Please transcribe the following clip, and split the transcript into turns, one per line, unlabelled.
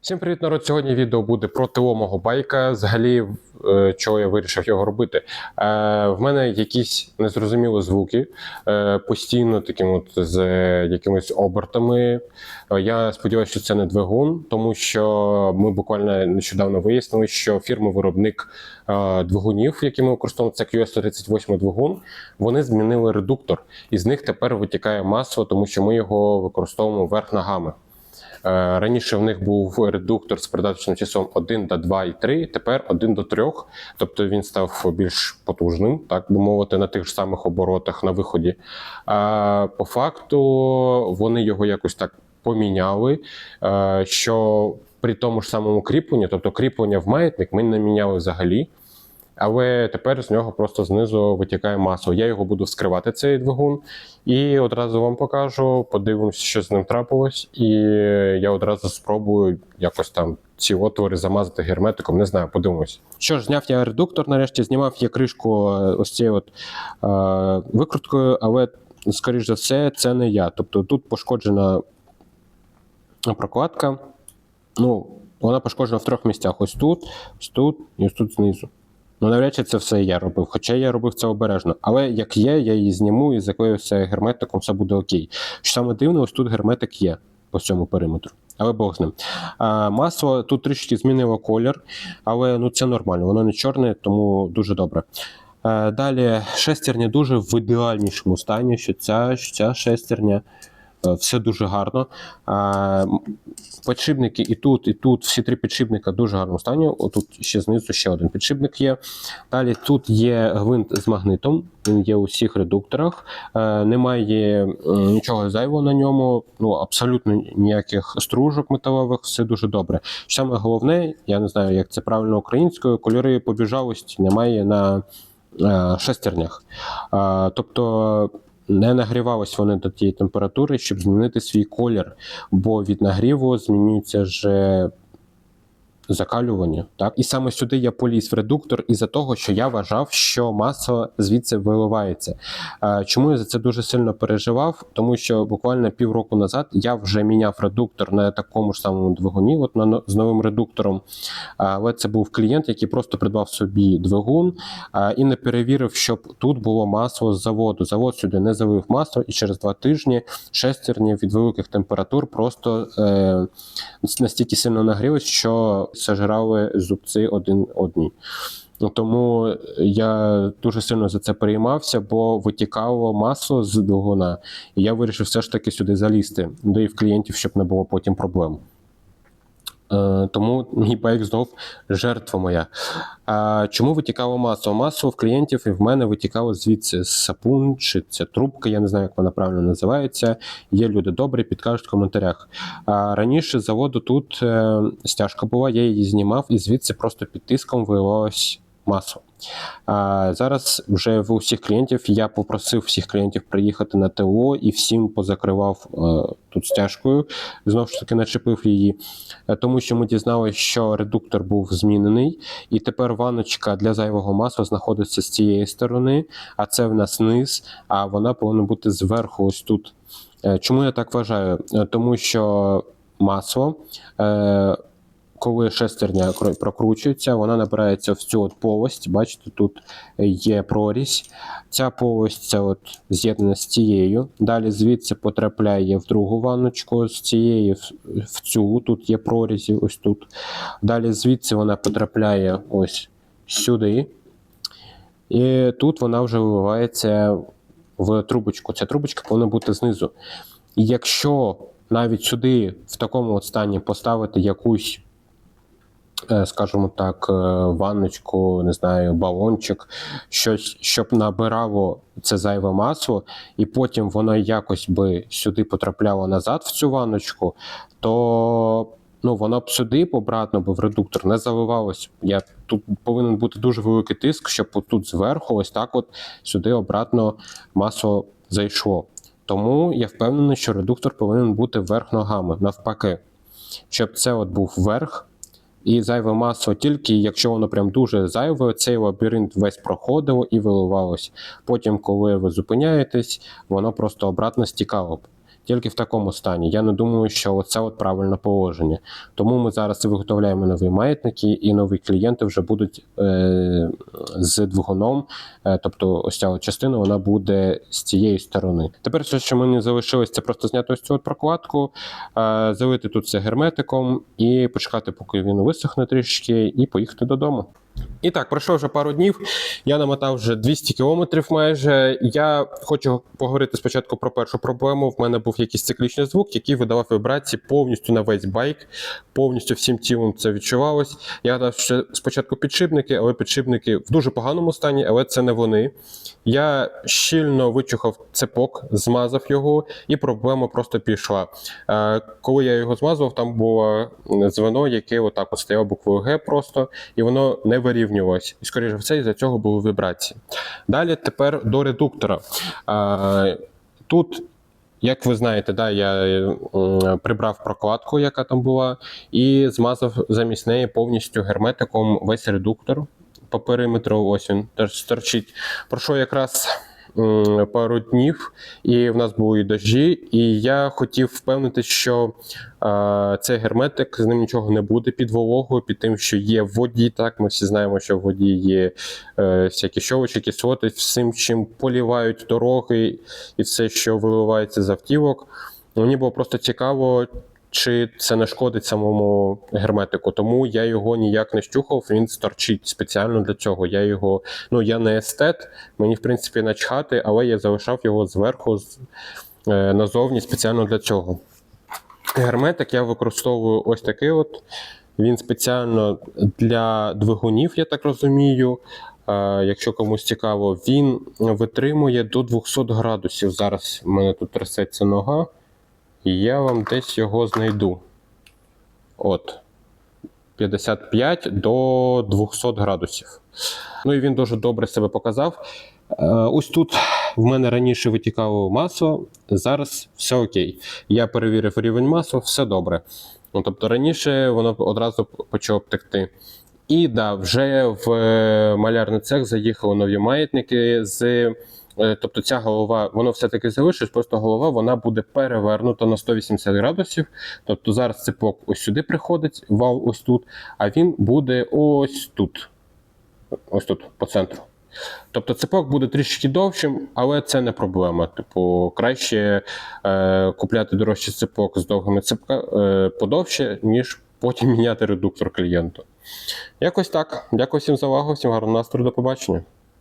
Всім привіт, народ! Сьогодні відео буде про ТО мого байка. Взагалі, е, чого я вирішив його робити. Е, в мене якісь незрозумілі звуки, е, постійно таким от з якимись обертами. Я сподіваюся, що це не двигун, тому що ми буквально нещодавно вияснили, що фірма-виробник двигунів, які ми використовуємо, це QS138 двигун, вони змінили редуктор, і з них тепер витікає масло, тому що ми його використовуємо вверх ногами. Е, Раніше в них був редуктор з передаточним часом 1 до 2 і 3, тепер 1 до 3, тобто він став більш потужним, так би мовити, на тих ж самих оборотах на виході. По факту вони його якось так поміняли, е, що при тому ж самому кріпленні, тобто кріплення в маятник, ми не міняли взагалі. Але тепер з нього просто знизу витікає масло. Я його буду вскривати, цей двигун, і одразу вам покажу, подивимося, що з ним трапилось, і я одразу спробую якось там ці отвори замазати герметиком. Не знаю, подивимось. Що ж, зняв я редуктор, нарешті знімав я кришку е, ось цією от, е, викруткою, але, скоріш за все, це не я. Тобто тут пошкоджена прокладка. Ну, вона пошкоджена в трьох місцях: ось тут, ось тут і ось тут знизу. Ну, навряд чи це все я робив, хоча я робив це обережно. Але як є, я її зніму і заклею все герметиком, все буде окей. Що саме дивне, ось тут герметик є по всьому периметру. Але Бог з ним. А, масло тут трішки змінило колір, але ну, це нормально, воно не чорне, тому дуже добре. Е, Далі шестерня дуже в ідеальнішому стані, що ця, що ця шестерня. Е, Все дуже гарно. А, Підшипники і тут, і тут, всі три підшипника дуже гарному стані. Отут ще знизу ще один підшипник є. Далі тут є гвинт з магнитом, він є у всіх редукторах. Е, Немає нічого зайвого на ньому, ну абсолютно ніяких стружок металевих, все дуже добре. Саме головне, я не знаю, як це правильно українською, кольори побіжалості немає на е, шестернях. Е, Тобто. Не нагрівались вони до тієї температури, щоб змінити свій колір, бо від нагріву змінюється вже закалювання. Так? І саме сюди я поліз в редуктор із-за того, що я вважав, що масло звідси виливається. Е, Чому я за це дуже сильно переживав? Тому що буквально півроку назад я вже міняв редуктор на такому ж самому двигуні, от на, з новим редуктором. Але це був клієнт, який просто придбав собі двигун і не перевірив, щоб тут було масло з заводу. Завод сюди не залив масло, і через два тижні шестерні від великих температур просто е, настільки сильно нагрілись, що сожрали зубці один одні. Тому я дуже сильно за це переймався, бо витікало масло з двигуна, і я вирішив все ж таки сюди залізти, де і в клієнтів, щоб не було потім проблем. Е, Тому байк знов жертва моя. А чому витікало масло? Масло в клієнтів і в мене витікало звідси сапун, чи ця трубка, я не знаю, як вона правильно називається. Є люди добрі, підкажуть в коментарях. А раніше заводу тут е, стяжка була, я її знімав, і звідси просто під тиском виливалось масло. А зараз вже в усіх клієнтів я попросив всіх клієнтів приїхати на ТО і всім позакривав е, тут стяжкою. Знову ж таки, начепив її, Е, тому що ми дізналися, що редуктор був змінений, і тепер ваночка для зайвого масла знаходиться з цієї сторони, а це в нас низ, а вона повинна бути зверху, ось тут. Е, Чому я так вважаю? Е, Тому що масло. Е, коли шестерня прокручується, вона набирається в цю от полость. Бачите, тут є прорізь. Ця полость це от з'єднана з цією. Далі звідси потрапляє в другу ванночку, з цієї в, цю. Тут є прорізі, ось тут. Далі звідси вона потрапляє ось сюди. І тут вона вже виливається в трубочку. Ця трубочка повинна бути знизу. І якщо навіть сюди в такому от стані поставити якусь скажімо так, е, ванночку, не знаю, балончик, щось, щоб набирало це зайве масло, і потім воно якось би сюди потрапляло назад в цю ванночку, то ну, воно б сюди обратно би в редуктор не заливалось. Я тут повинен бути дуже великий тиск, щоб тут зверху, ось так, от сюди обратно масло зайшло. Тому я впевнений, що редуктор повинен бути вверх ногами, навпаки, щоб це от був верх. І зайве масло тільки якщо воно прям дуже зайве, цей лабіринт весь проходило і виливалось. Потім, коли ви зупиняєтесь, воно просто обратно стікало б. Тільки в такому стані. Я не думаю, що це от правильне положення. Тому ми зараз виготовляємо нові маятники, і нові клієнти вже будуть е, з двигуном. Е, тобто, ось ця частина вона буде з цієї сторони. Тепер все, що мені залишилось, це просто зняти ось цю от прокладку, е, залити тут це герметиком і почекати, поки він висохне трішки, і поїхати додому. І так, пройшло вже пару днів. Я намотав вже 200 кілометрів майже. Я хочу поговорити спочатку про першу проблему. В мене був якийсь циклічний звук, який видавав вібрації повністю на весь байк, повністю всім тілом це відчувалось. Я гадав, що спочатку підшипники, але підшипники в дуже поганому стані, але це не вони. Я щільно вичухав цепок, змазав його, і проблема просто пішла. Е, Коли я його змазував, там було звено, яке отак от стояло буквою Г просто, і воно не вирівнювалось. І, скоріше все, із-за цього були вібрації. Далі тепер до редуктора. Тут, як ви знаєте, да, я прибрав прокладку, яка там була, і змазав замість неї повністю герметиком весь редуктор по периметру. Ось він теж торчить. що якраз пару днів, і в нас були дощі, і я хотів впевнити, що цей герметик з ним нічого не буде під вологою, під тим, що є в воді. Так, ми всі знаємо, що в воді є е, всякі щовичі, кислоти, всім, чим полівають дороги і все, що виливається з автівок. Мені було просто цікаво, чи це не шкодить самому герметику. Тому я його ніяк не щухав. Він сторчить спеціально для цього. Я його, ну я не естет, мені в принципі начхати, але я залишав його зверху е, назовні спеціально для цього. Герметик я використовую ось такий от. Він спеціально для двигунів, я так розумію. Е, Якщо комусь цікаво, він витримує до 200 градусів. Зараз в мене тут трясеться нога, я вам десь його знайду. От. 55 до 200 градусів. Ну і він дуже добре себе показав. Е, Ось тут в мене раніше витікало масло, зараз все окей. Я перевірив рівень масла, все добре. Ну, тобто раніше воно одразу почало текти. І да, вже в е, малярний цех заїхали нові маятники з. Е, Тобто ця голова, воно все-таки залишилось, просто голова вона буде перевернута на 180 градусів. Тобто зараз цепок ось сюди приходить, вал ось тут, а він буде ось тут. Ось тут, по центру. Тобто цепок буде трішки довшим, але це не проблема. Типу, краще е, купляти дорожчий цепок з довгими цепка е, подовше, ніж потім міняти редуктор клієнту. Якось так. Дякую всім за увагу, всім гарного настрою, до побачення.